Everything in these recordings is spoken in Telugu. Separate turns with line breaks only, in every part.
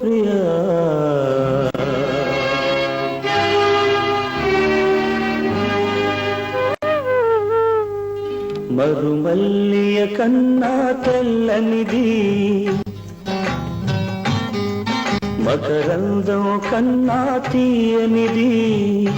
ప్రియా. మరుమల్లియ కన్నా తెల్లనిది. మకరందం కన్నా తీయనిది.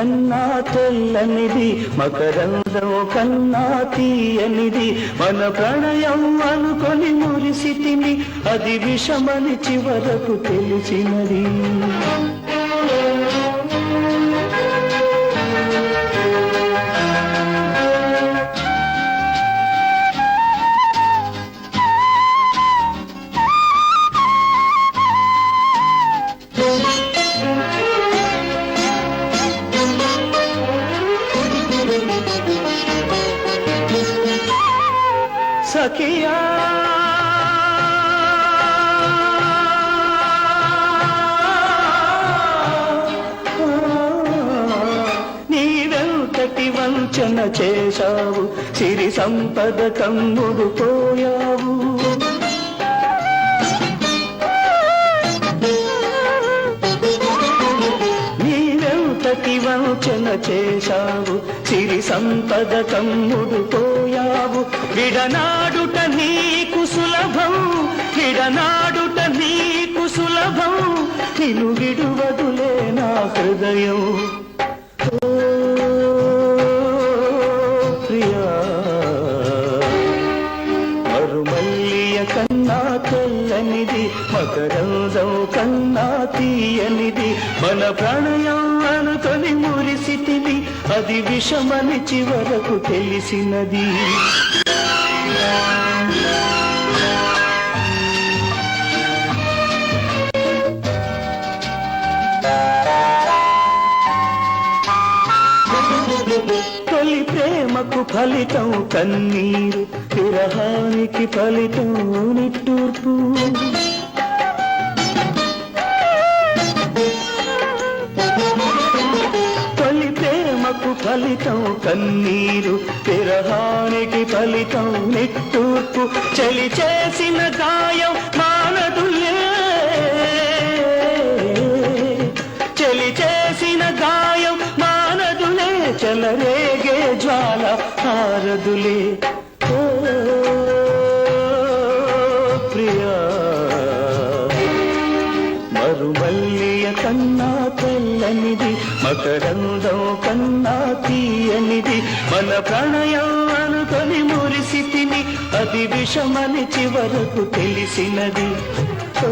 కన్నా తెల్లనిది మకరందం కన్నా తీయనిది. మన ప్రణయం అనుకొని మురిసితిని అది విషమని చివరకు తెలిసినది. సఖియా నీవెంతటి వంచన చేశావు సిరి సంపద కమ్ముడు పోయావు వంచన చేశావు సిరి సంపద కమ్ముడు పోయావు. విడనాడుట నీకు సులభం విడనాడుట నీకు సులభం నిను విడువదులే నా హృదయం. ఓ మకరందం కన్నా తీయనిది. మన ప్రణయం అనుకొని మురిసితివి. అది విషమని చివరకు తెలిసినది. తొలి ప్రేమకు ఫలితం కన్నీరు. విరహానికి ఫలితం నిట్టూర్పు ఫలితం కన్నీరు విరహానికి ఫలితం నిట్టూర్పు చలి చేసిన గాయం మానదులే చలి చేసిన గాయం మానదులే చెలరేగే జ్వాల హారదులే. ఓ తెల్లనిది మకరందం కన్నా తీయనిది. మన ప్రణయం అనుకొని మురిసి తిని అది విషమని చివరకు తెలిసినది. ఓ